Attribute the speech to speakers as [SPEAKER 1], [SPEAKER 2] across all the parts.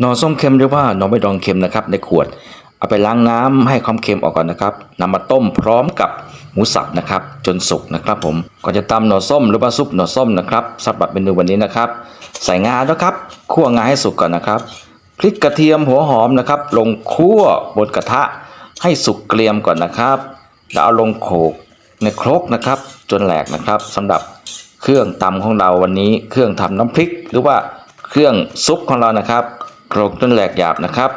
[SPEAKER 1] หน่อส้มเค็มหรือว่าหน่อใบดองเค็มนะครับ ในขวด เอาไปล้างน้ำให้ความเค็มออกก่อนนะครับนำมาต้มพร้อมกับหมูสับนะครับ จนสุกนะครับ ผมก่อนจะตำหน่อส้มหรือว่าซุปหน่อส้มนะครับสำหรับเมนูวันนี้นะครับ ใส่งาด้วยครับคั่วงาให้สุกก่อนนะครับพริกกระเทียมหัวหอมนะครับ ลงคั่วบนกระทะให้สุกเกรียมก่อนนะครับ แล้วเอาลงโขลกในครกนะครับ จนแหลกนะครับสำหรับเครื่องตำของเราวันนี้ เครื่องทำน้ำพริก หรือว่าเครื่องซุปของเรานะครับ โขลกจนแหลกหยาบนะครับ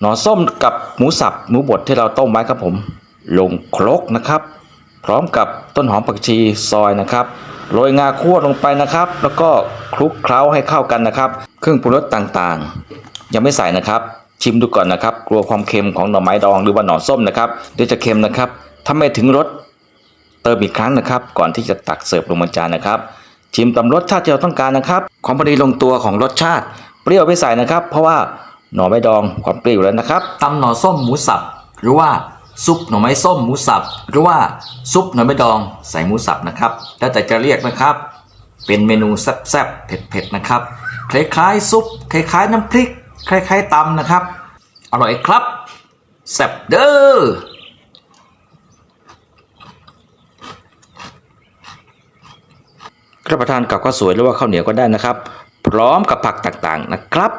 [SPEAKER 1] หน่อส้มกับหมูสับหมูบดที่เราต้มไว้ครับผม ลงครกนะครับ พร้อมกับต้นหอมผักชีซอยนะครับโรยงาคั่วลงไปนะครับ แล้วก็คลุกเคล้าให้เข้ากันนะครับ เครื่องปรุงรสต่างๆ ยังไม่ใส่นะครับ ชิมดูก่อนนะครับ กลัวความเค็มของหน่อไม้ดองหรือว่าหน่อส้มนะครับเดี๋ยวจะเค็มนะครับถ้าไม่ถึงรสเติมอีกครั้งนะครับ ก่อนที่จะตักเสิร์ฟลงบนจานนะครับ ชิมตามรสชาติที่เราต้องการนะครับ ความพอดีลงตัวของรสชาติ เปรี้ยวไม่ใส่นะครับ เพราะว่าหน่อไม้ดองความเปรี้ยวอยู่แล้วนะครับตำหน่อส้มหมูสับ หรือว่าซุปหน่อไม้ส้มหมูสับ หรือว่าซุปหน่อไม้ดองใส่หมูสับนะครับ แล้วแต่จะเรียกนะครับ เป็นเมนูแซ่บๆเผ็ดๆนะครับ คล้ายๆซุปคล้ายๆน้ำพริก คล้ายๆตำนะครับ อร่อยครับแซ่บเด้อรับประทานกับข้าวสวยหรือว่าข้าวเหนียวก็ได้นะครับ พร้อมกับผักต่างๆนะครับ